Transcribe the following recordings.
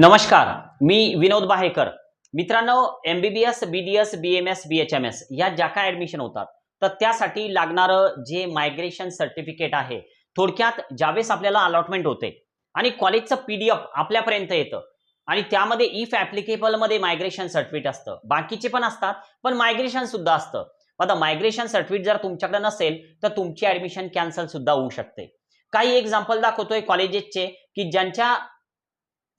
नमस्कार मी विनोद बाहेकर. मित्रांनो MBBS BDS BMS S या ज्या काय ऍडमिशन होतात तर त्यासाठी लागणारं जे मायग्रेशन सर्टिफिकेट आहे थोडक्यात ज्यावेळेस आपल्याला अलॉटमेंट होते आणि कॉलेजचं पीडीएफ आपल्यापर्यंत येतं आणि त्यामध्ये इफ ऍप्लिकेबलमध्ये मायग्रेशन सर्टिफिकेट असतं. बाकीचे पण असतात पण मायग्रेशन सुद्धा असतं. आता मायग्रेशन सर्टिफिकेट जर तुमच्याकडे नसेल तर तुमची ऍडमिशन कॅन्सल सुद्धा होऊ शकते. काही एक्झाम्पल दाखवतोय कॉलेजेसचे की ज्यांच्या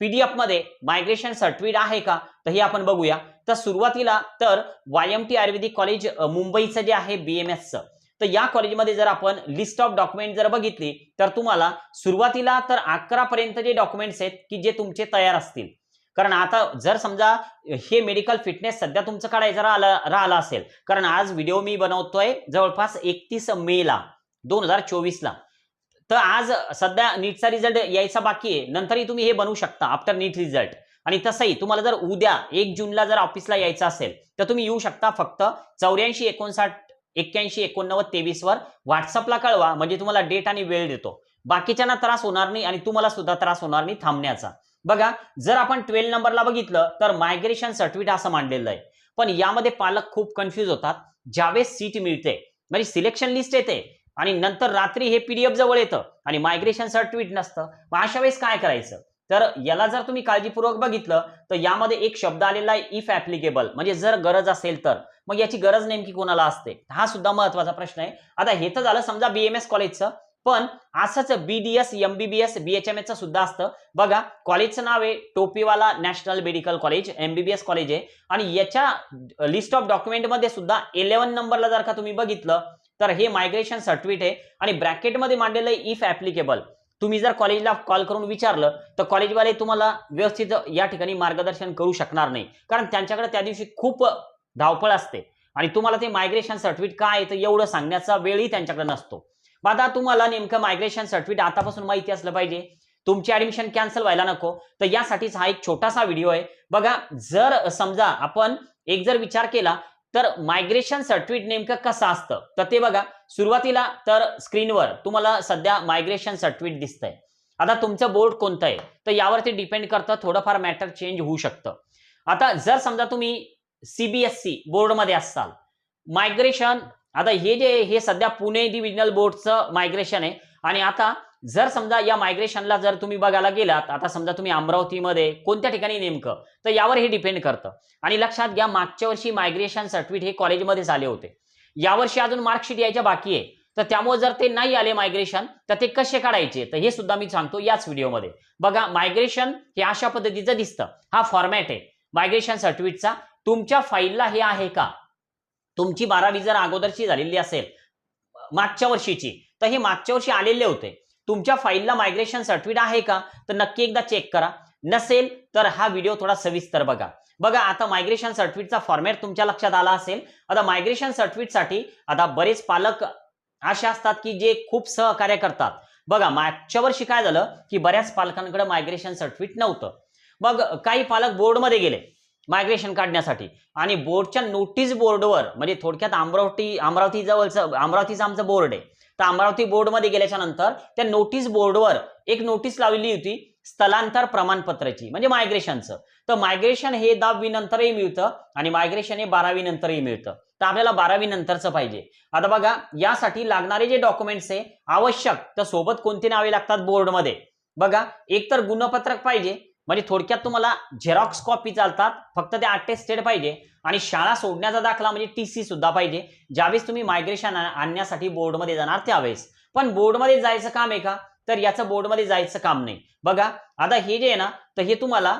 पीडीएफमध्ये मायग्रेशन सर्टिफिकेट आहे का? तर हे आपण बघूया. तर सुरुवातीला तर Y M T Ayurvedic college मुंबईचं जे आहे बीएमएसचं तर या कॉलेजमध्ये जर आपण लिस्ट ऑफ डॉक्युमेंट जर बघितली तर तुम्हाला सुरुवातीला तर अकरा पर्यंत जे डॉक्युमेंट्स आहेत की जे तुमचे तयार असतील. कारण आता जर समजा हे मेडिकल फिटनेस सध्या तुमचं काढायचं राहिलं राहिलं असेल. कारण आज व्हिडिओ मी बनवतोय जवळपास एकतीस मेला दोन हजार चोवीसला. तर आज सध्या नीटचा रिझल्ट यायचा बाकी आहे. नंतरही तुम्ही हे बनवू शकता आफ्टर नीट रिझल्ट आणि तसंही तुम्हाला जर उद्या एक जूनला जर ऑफिसला यायचं असेल तर तुम्ही येऊ शकता फक्त चौऱ्याऐंशी एकोणसाठ एक्क्याऐंशी एकोणनव्वद तेवीस वर व्हॉट्सअपला कळवा म्हणजे तुम्हाला डेट आणि वेळ देतो. बाकीच्यांना त्रास होणार नाही आणि तुम्हाला सुद्धा त्रास होणार नाही थांबण्याचा. बघा जर आपण ट्वेल्व नंबरला बघितलं तर मायग्रेशन सर्टिफिकेट असं मांडलेलं आहे. पण यामध्ये पालक खूप कन्फ्युज होतात. ज्यावेळेस सीट मिळते म्हणजे सिलेक्शन लिस्ट येते आणि नंतर रात्री हे पीडीएफ जवळ येतं आणि मायग्रेशन सर्टिफिकेट नसतं. मग अशा वेळेस काय करायचं? तर याला जर तुम्ही काळजीपूर्वक बघितलं तर यामध्ये एक शब्द आलेला आहे इफ ऍप्लिकेबल म्हणजे जर गरज असेल तर. मग याची गरज नेमकी कोणाला असते? हा सुद्धा महत्त्वाचा प्रश्न आहे. आता हे तर झालं समजा बीएमएस कॉलेजचं पण असंच बीडीएस एमबीबीएस बीएचएमएस सुद्धा असतं. बघा कॉलेजचं नाव आहे Topiwala national medical college MBBS college आहे. आणि याच्या लिस्ट ऑफ डॉक्युमेंटमध्ये सुद्धा इलेव्हन नंबरला जर का तुम्ही बघितलं तर हे मायग्रेशन सर्टिफिकेट आहे. आणि ब्रॅकेटमध्ये मांडलेलं आहे इफ ॲप्लिकेबल तुम्ही जर कॉलेजला कॉल करून विचारलं तर कॉलेजवाले तुम्हाला व्यवस्थित या ठिकाणी मार्गदर्शन करू शकणार नाही. कारण त्यांच्याकडे त्या दिवशी खूप धावपळ असते. आणि तुम्हाला ते मायग्रेशन सर्टिफिकेट काय आहे तर एवढं सांगण्याचा वेळही त्यांच्याकडे नसतो. मग आता तुम्हाला नेमकं मायग्रेशन सर्टिफिकेट आतापासून माहिती असलं पाहिजे. तुमची ऍडमिशन कॅन्सल व्हायला नको. तर यासाठीच हा एक छोटासा व्हिडिओ आहे. बघा जर समजा आपण एक जर विचार केला तर मायग्रेशन सर्टिफिकेट नेमकं कसं असतं? तर ते बघा सुरुवातीला तर स्क्रीनवर तुम्हाला सध्या मायग्रेशन सर्टिफिकेट दिसतंय. आता तुमचं बोर्ड कोणतं आहे? तर यावरती डिपेंड करतं थोडंफार मॅटर चेंज होऊ शकतं. आता जर समजा तुम्ही सीबीएसई बोर्डमध्ये असाल मायग्रेशन आता हे जे हे सध्या पुणे डिव्हिजनल बोर्डचं मायग्रेशन आहे आणि आता जर समजा या मायग्रेशनला जर तुम्ही बघायला गेलात आता समजा तुम्ही अमरावतीमध्ये कोणत्या ठिकाणी नेमकं तर यावर हे डिपेंड करतं. आणि लक्षात घ्या मागच्या वर्षी मायग्रेशन सर्टिफिकेट हे कॉलेजमध्ये आले होते. यावर्षी अजून मार्कशीट यायच्या बाकी आहे. तर त्यामुळे जर ते नाही आले मायग्रेशन तर ते कसे काढायचे? तर हे सुद्धा मी सांगतो याच व्हिडिओमध्ये बघा मायग्रेशन हे अशा पद्धतीचं दिसतं. हा फॉर्मॅट आहे. मायग्रेशन सर्टिफिकेटचा तुमच्या फाईलला हे आहे का? तुमची बारावी जर अगोदरची झालेली असेल मागच्या वर्षीची तर हे मागच्या वर्षी आलेले होते. तुमच्या फाईलला मायग्रेशन सर्टिफिकेट आहे का? तर नक्की एकदा चेक करा. नसेल तर हा व्हिडिओ थोडा सविस्तर बघा. बघा आता मायग्रेशन सर्टिफिकेटचा फॉर्मॅट तुमच्या लक्षात आला असेल. आता मायग्रेशन सर्टिफिकेटसाठी आता बरेच पालक असे असतात की जे खूप सहकार्य करतात. बघा मागच्या वर्षी काय झालं की बऱ्याच पालकांकडे मायग्रेशन सर्टिफिकेट नव्हतं. मग काही पालक बोर्डमध्ये गेले मायग्रेशन काढण्यासाठी. आणि बोर्डच्या नोटीस बोर्डवर म्हणजे थोडक्यात अमरावती अमरावती जवळचं अमरावतीचं आमचं बोर्ड आहे. तर अमरावती बोर्डमध्ये गेल्याच्यानंतर त्या नोटीस बोर्डवर एक नोटीस लावलेली होती स्थलांतर प्रमाणपत्राची म्हणजे मायग्रेशनचं तर मायग्रेशन हे दहावी नंतरही मिळतं आणि मायग्रेशन हे बारावी नंतरही मिळतं. तर आपल्याला बारावी नंतरचं पाहिजे. आता बघा यासाठी लागणारे जे डॉक्युमेंट्स आहे आवश्यक. तर सोबत कोणती नावे लागतात बोर्डमध्ये बघा एक तर गुणपत्रक पाहिजे म्हणजे थोडक्यात तुम्हाला झेरॉक्स कॉपी चालतात फक्त ते अटेस्टेड पाहिजे आणि शाळा सोडण्याचा दाखला म्हणजे टी सी सुद्धा पाहिजे. ज्यावेळेस तुम्ही मायग्रेशन आणण्यासाठी बोर्डमध्ये जाणार त्यावेळेस. पण बोर्डमध्ये जायचं काम आहे का? तर याचं बोर्डमध्ये जायचं काम नाही. बघा आता हे जे आहे ना तर हे तुम्हाला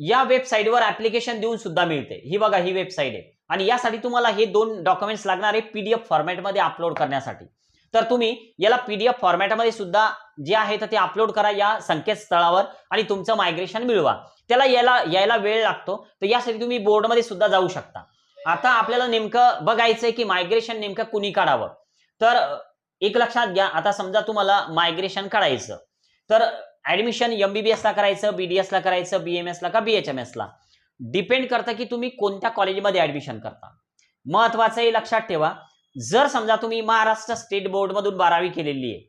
या वेबसाईटवर ऍप्लिकेशन देऊन सुद्धा मिळते. ही बघा ही वेबसाईट आहे. आणि यासाठी तुम्हाला हे दोन डॉक्युमेंट्स लागणार आहे पीडीएफ फॉर्मॅटमध्ये अपलोड करण्यासाठी. तर तुम्ही याला पीडीएफ फॉर्मॅटमध्ये सुद्धा जे आहे तर ते अपलोड करा या संकेतस्थळावर आणि तुमचं मायग्रेशन मिळवा. त्याला यायला यायला वेळ लागतो. तर यासाठी तुम्ही बोर्डमध्ये सुद्धा जाऊ शकता. आता आपल्याला नेमकं बघायचंय की मायग्रेशन नेमकं कुणी काढावं? तर एक लक्षात घ्या. आता समजा तुम्हाला मायग्रेशन काढायचं. तर ऍडमिशन एमबीबीएस ला करायचं बीडीएस ला करायचं बीएमएस ला का बीएचएमएस ला? डिपेंड करतं की तुम्ही कोणत्या कॉलेजमध्ये ऍडमिशन करता. महत्वाचं हे लक्षात ठेवा. जर समजा तुम्ही महाराष्ट्र स्टेट बोर्ड मधून बारावी केलेली आहे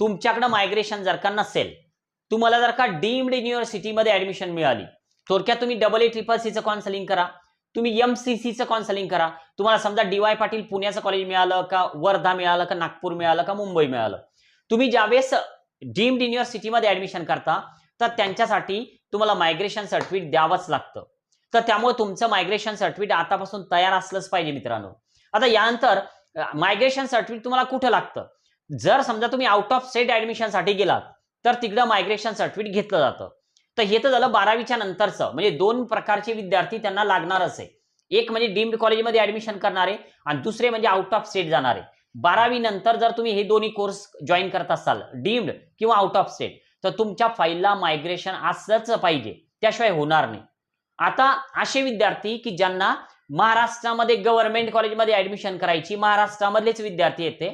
तुमच्याकडे मायग्रेशन जर का नसेल तुम्हाला जर का डीम्ड युनिव्हर्सिटीमध्ये ऍडमिशन मिळाली थोडक्यात तुम्ही डबल ए ट्रिपल सीचं कॉन्सलिंग करा तुम्ही एम सी सीचं कॉन्सलिंग करा तुम्हाला समजा डी वाय पाटील पुण्याचं कॉलेज मिळालं का वर्धा मिळालं का नागपूर मिळालं का मुंबई मिळालं तुम्ही ज्यावेळेस डीम्ड युनिव्हर्सिटीमध्ये ऍडमिशन करता तर त्यांच्यासाठी तुम्हाला मायग्रेशन सर्टिफिकेट द्यावंच लागतं. तर त्यामुळे तुमचं मायग्रेशन सर्टिफिकेट आतापासून तयार असलंच पाहिजे मित्रांनो. आता यानंतर मायग्रेशन सर्टिफिकेट तुम्हाला कुठं लागतं? जर समजा तुम्ही आउट ऑफ स्टेट ऍडमिशनसाठी गेलात तर तिकडं मायग्रेशन सर्टिफिकेट घेतलं जातं. तर हे तर झालं बारावीच्या नंतरचं. म्हणजे दोन प्रकारचे विद्यार्थी त्यांना लागणारच आहे. एक म्हणजे डीम्ड कॉलेजमध्ये ऍडमिशन करणारे आणि दुसरे म्हणजे आउट ऑफ स्टेट जाणारे. बारावी नंतर जर तुम्ही हे दोन्ही कोर्स जॉईन करत असाल डीम्ड किंवा आउट ऑफ स्टेट तर तुमच्या फाईलला मायग्रेशन असलंच पाहिजे. त्याशिवाय होणार नाही. आता असे विद्यार्थी की ज्यांना महाराष्ट्रामध्ये गव्हर्नमेंट कॉलेजमध्ये ऍडमिशन करायची. महाराष्ट्रामधलेच विद्यार्थी येते.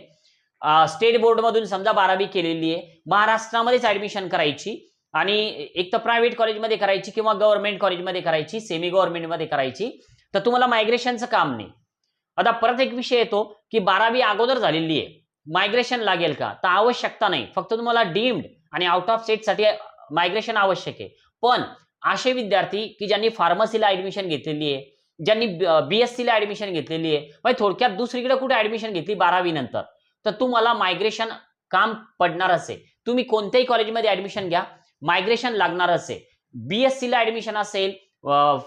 स्टेट बोर्डमधून समजा बारावी केलेली आहे. महाराष्ट्रामध्येच ऍडमिशन करायची. आणि एक तर प्रायव्हेट कॉलेजमध्ये करायची किंवा गव्हर्नमेंट कॉलेजमध्ये करायची सेमी गव्हर्नमेंटमध्ये करायची. तर तुम्हाला मायग्रेशनचं काम नाही. आता परत एक विषय येतो की बारावी अगोदर झालेली आहे. मायग्रेशन लागेल का? तर आवश्यकता नाही. फक्त तुम्हाला डीम्ड आणि आउट ऑफ स्टेटसाठी मायग्रेशन आवश्यक आहे. पण असे विद्यार्थी की ज्यांनी फार्मसीला ऍडमिशन घेतलेली आहे ज्यांनी बीएससीला ऍडमिशन घेतलेली आहे म्हणजे थोडक्यात दुसरीकडे कुठे ऍडमिशन घेतली? बारावी नंतर. तर तुम्हाला मायग्रेशन काम पडणारच आहे तुम्ही कोणत्याही कॉलेजमध्ये ऍडमिशन घ्या. मायग्रेशन लागणारच आहे बीएससीला ऍडमिशन असेल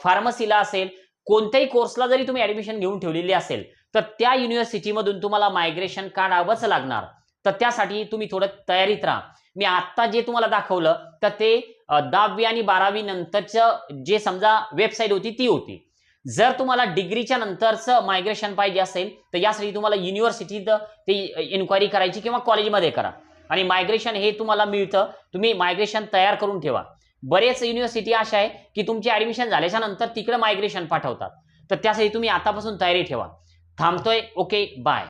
फार्मसीला असेल कोणत्याही कोर्सला जरी तुम्ही ऍडमिशन घेऊन ठेवलेली असेल तर त्या युनिव्हर्सिटीमधून तुम्हाला मायग्रेशन काढावंच लागणार. तर त्यासाठी तुम्ही थोडं तयारीत राहा. मी आत्ता जे तुम्हाला दाखवलं तर ते दहावी आणि बारावी नंतरचं जे समजा वेबसाईट होती ती होती. जर तुम्हाला डिग्रीच्या नंतरचं मायग्रेशन पाहिजे असेल तर यासाठी तुम्हाला युनिव्हर्सिटीत ते इन्क्वायरी करायची किंवा कॉलेजमध्ये करा. आणि मायग्रेशन हे तुम्हाला मिळतं. तुम्ही मायग्रेशन तयार करून ठेवा. बरेच युनिव्हर्सिटी अशा आहे की तुमची ऍडमिशन झाल्याच्यानंतर तिकडे मायग्रेशन पाठवतात. तर त्यासाठी तुम्ही आतापासून तयारी ठेवा. थांबतोय. Okay bye